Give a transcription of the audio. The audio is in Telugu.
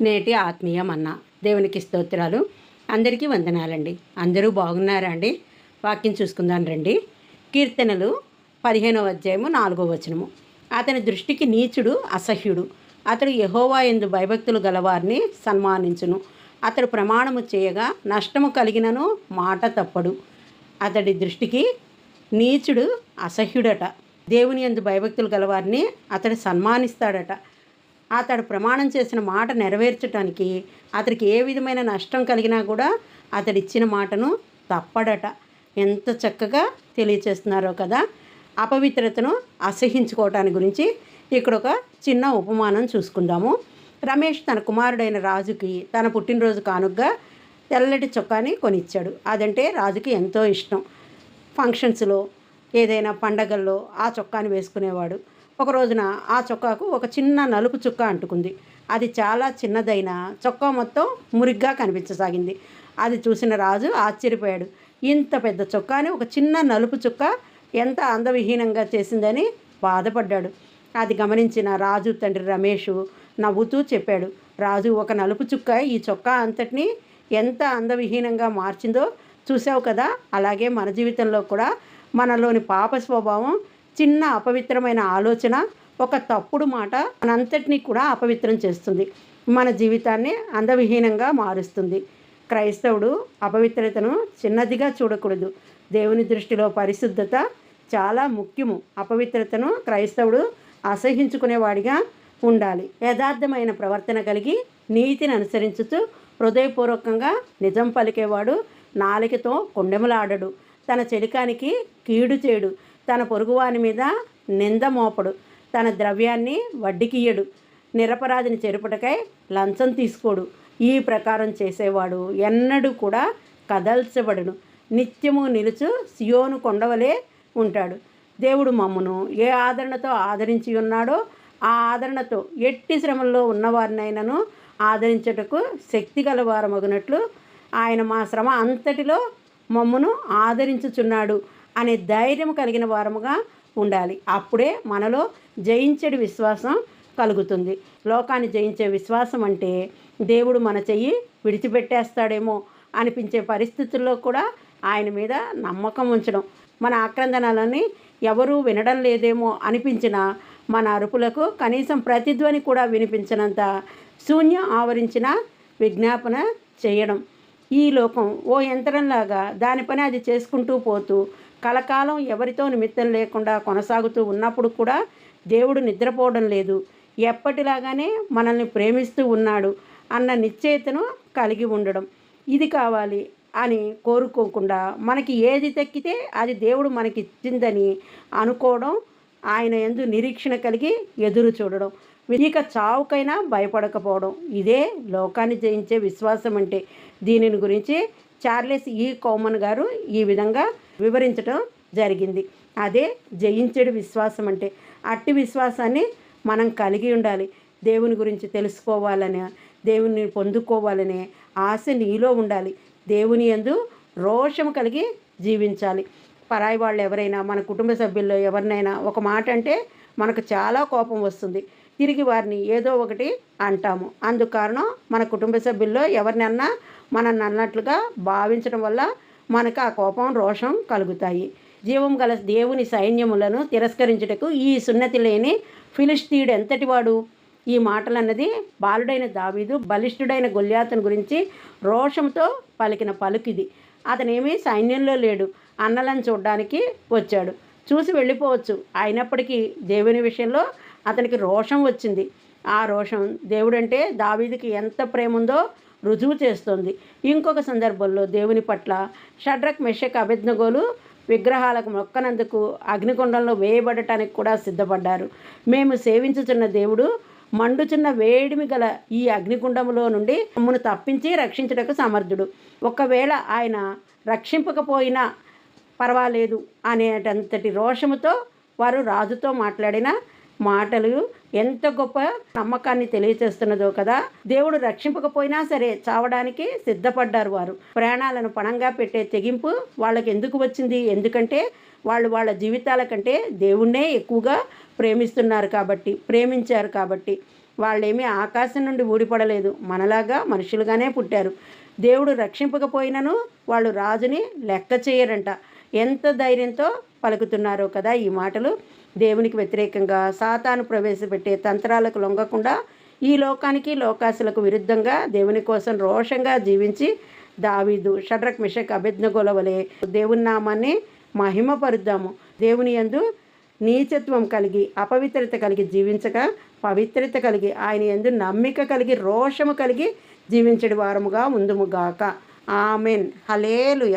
నేటి ఆత్మీయ అన్న దేవునికి స్తోత్రాలు. అందరికీ వందనాలండి. అందరూ బాగున్నారా అండి? వాక్యం చూసుకుందాం రండి. కీర్తనలు పదిహేనవ అధ్యాయము నాలుగో వచనము. అతని దృష్టికి నీచుడు అసహ్యుడు. అతడు యహోవా ఎందు భయభక్తులు గలవారిని సన్మానించును. అతడు ప్రమాణము చేయగా నష్టము కలిగినను మాట తప్పడు. అతడి దృష్టికి నీచుడు అసహ్యుడట. దేవుని ఎందు భయభక్తులు గలవారిని అతడు సన్మానిస్తాడట. అతడు ప్రమాణం చేసిన మాట నెరవేర్చడానికి అతడికి ఏ విధమైన నష్టం కలిగినా కూడా అతడు ఇచ్చిన మాటను తప్పడట. ఎంత చక్కగా తెలియచేస్తున్నారో కదా. అపవిత్రతను అసహించుకోవటాన్ని గురించి ఇక్కడ ఒక చిన్న ఉపమానం చూసుకుందాము. రమేష్ తన కుమారుడైన రాజుకి తన పుట్టినరోజు కానుగ్గా తెల్లటి చొక్కాని కొనిచ్చాడు. అదంటే రాజుకి ఎంతో ఇష్టం. ఫంక్షన్స్లో ఏదైనా పండగల్లో ఆ చొక్కాని వేసుకునేవాడు. ఒక రోజున ఆ చొక్కాకు ఒక చిన్న నలుపు చుక్క అంటుకుంది. అది చాలా చిన్నదైన చొక్కా మొత్తం మురిగ్గా కనిపించసాగింది. అది చూసిన రాజు ఆశ్చర్యపోయాడు. ఇంత పెద్ద చొక్కాని ఒక చిన్న నలుపు చుక్క ఎంత అందవిహీనంగా చేసిందని బాధపడ్డాడు. అది గమనించిన రాజు తండ్రి రమేష్ నవ్వుతూ చెప్పాడు రాజు ఒక నలుపు చుక్క ఈ చొక్కా అంతటిని ఎంత అందవిహీనంగా మార్చిందో చూసావు కదా? అలాగే మన జీవితంలో కూడా మనలోని పాప స్వభావం చిన్న అపవిత్రమైన ఆలోచన ఒక తప్పుడు మాట మనంతటినీ కూడా అపవిత్రం చేస్తుంది. మన జీవితాన్ని అందవిహీనంగా మారుస్తుంది. క్రైస్తవుడు అపవిత్రతను చిన్నదిగా చూడకూడదు. దేవుని దృష్టిలో పరిశుద్ధత చాలా ముఖ్యము. అపవిత్రతను క్రైస్తవుడు అసహించుకునేవాడిగా ఉండాలి. యథార్థమైన ప్రవర్తన కలిగి నీతిని అనుసరించుతూ హృదయపూర్వకంగా నిజం పలికేవాడు నాలికతో కొండెములాడడు. తన చెలికానికి కీడు చేయడు తన పొరుగువాని మీద నింద మోపడు. తన ద్రవ్యాన్ని వడ్డీకియ్యడు. నిరపరాధిని చెరుపుటకై లంచం తీసుకోడు. ఈ ప్రకారం చేసేవాడు ఎన్నడూ కూడా కదల్చబడును. నిత్యము నిలుచు సియోను కొండవలే ఉంటాడు. దేవుడు మమ్మను ఏ ఆదరణతో ఆదరించి ఉన్నాడో ఆ ఆదరణతో ఎట్టి శ్రమల్లో ఉన్నవారినైనను ఆదరించుటకు శక్తి గలవారమగినట్లు ఆయన మా శ్రమ అంతటిలో మమ్మును ఆదరించుచున్నాడు. అనే ధైర్యం కలిగిన వారముగా ఉండాలి. అప్పుడే మనలో జయించడి విశ్వాసం కలుగుతుంది. లోకాన్ని జయించే విశ్వాసం అంటే దేవుడు మన చెయ్యి విడిచిపెట్టేస్తాడేమో అనిపించే పరిస్థితుల్లో కూడా ఆయన మీద నమ్మకం ఉంచడం. మన ఆక్రందనాలని ఎవరూ వినడం లేదేమో అనిపించిన మన అరుపులకు కనీసం ప్రతిధ్వని కూడా వినిపించినంత శూన్యం ఆవరించిన విజ్ఞాపన చేయడం. ఈ లోకం ఓ యంత్రంలాగా దాని పని అది చేసుకుంటూ పోతూ కలకాలం ఎవరితో నిమిత్తం లేకుండా కొనసాగుతూ ఉన్నప్పుడు కూడా దేవుడు నిద్రపోవడం లేదు. ఎప్పటిలాగానే మనల్ని ప్రేమిస్తూ ఉన్నాడు అన్న నిశ్చయితను కలిగి ఉండడం. ఇది కావాలి అని కోరుకోకుండా మనకి ఏది తక్కితే అది దేవుడు మనకి ఇచ్చిందని అనుకోవడం ఆయన ఎందు నిరీక్షణ కలిగి ఎదురు చూడడం. ఇక చావుకైనా భయపడకపోవడం. ఇదే లోకాన్ని జయించే విశ్వాసం అంటే దీనిని గురించి చార్లెస్ ఈ కోమన్ గారు ఈ విధంగా వివరించడం జరిగింది. అదే జయించడు విశ్వాసం అంటే అట్టి విశ్వాసాన్ని మనం కలిగి ఉండాలి. దేవుని గురించి తెలుసుకోవాలని దేవుని పొందుకోవాలనే ఆశ నీలో ఉండాలి. దేవుని యందు రోషం కలిగి జీవించాలి. పరాయి వాళ్ళు ఎవరైనా మన కుటుంబ సభ్యుల్లో ఎవరినైనా ఒక మాట అంటే మనకు చాలా కోపం వస్తుంది. తిరిగి వారిని ఏదో ఒకటి అంటాము. అందుకు కారణం మన కుటుంబ సభ్యుల్లో ఎవరినన్నా మనల్ని అన్నట్లుగా భావించడం వల్ల మనకు ఆ కోపం రోషం కలుగుతాయి. జీవం గల దేవుని సైన్యములను తిరస్కరించుటకు ఈ సున్నతి లేని ఫిలిస్తీయుడు ఎంతటివాడు? ఈ మాటలన్నది బాలుడైన దావీదు బలిష్ఠుడైన గొల్యాతను గురించి రోషంతో పలికిన పలుకిది. అతనేమీ సైన్యంలో లేడు అన్నలను చూడడానికి వచ్చాడు. చూసి వెళ్ళిపోవచ్చు. అయినప్పటికీ దేవుని విషయంలో అతనికి రోషం వచ్చింది. ఆ రోషం దేవుడంటే దావీదికి ఎంత ప్రేమ ఉందో రుజువు చేస్తుంది. ఇంకొక సందర్భంలో దేవుని పట్ల షడ్రక్ మెషక్ అభిజ్ఞగోలు విగ్రహాలకు మొక్కనందుకు అగ్నికొండంలో వేయబడటానికి కూడా సిద్ధపడ్డారు. మేము సేవించుచున్న దేవుడు మండుచున్న వేడిమి గల ఈ అగ్నిగుండములో నుండి మమ్మను తప్పించి రక్షించుటకు సమర్థుడు. ఒకవేళ ఆయన రక్షింపకపోయినా పర్వాలేదు అనేటంతటి రోషముతో వారు రాజుతో మాట్లాడిన మాటలు ఎంత గొప్ప నమ్మకాన్ని తెలియచేస్తున్నదో కదా. దేవుడు రక్షింపకపోయినా సరే చావడానికి సిద్ధపడ్డారు వారు. ప్రాణాలను పణంగా పెట్టే తెగింపు వాళ్ళకి ఎందుకు వచ్చింది? ఎందుకంటే వాళ్ళు వాళ్ళ జీవితాల కంటే దేవుణ్ణే ఎక్కువగా ప్రేమిస్తున్నారు కాబట్టి ప్రేమించారు కాబట్టి. వాళ్ళేమీ ఆకాశం నుండి ఊడిపడలేదు. మనలాగా మనుషులుగానే పుట్టారు. దేవుడు రక్షింపకపోయినను వాళ్ళు రాజుని లెక్క చేయరంట. ఎంత ధైర్యంతో పలుకుతున్నారో కదా ఈ మాటలు. దేవునికి వ్యతిరేకంగా సాతాను ప్రవేశపెట్టే తంత్రాలకు లొంగకుండా ఈ లోకానికి లోకాసులకు విరుద్ధంగా దేవుని కోసం రోషంగా జీవించి దావీదు షడ్రక్ మిషక్ అభిజ్ఞగోల వలె దేవుని నామాన్ని మహిమపరుద్దాము. దేవుని యందు నీచత్వం కలిగి అపవిత్రత కలిగి జీవించక పవిత్రత కలిగి ఆయన ఎందు నమ్మిక కలిగి రోషము కలిగి జీవించడి వారముగా ఉందుముగాక ఆమెన్. హలేలుయ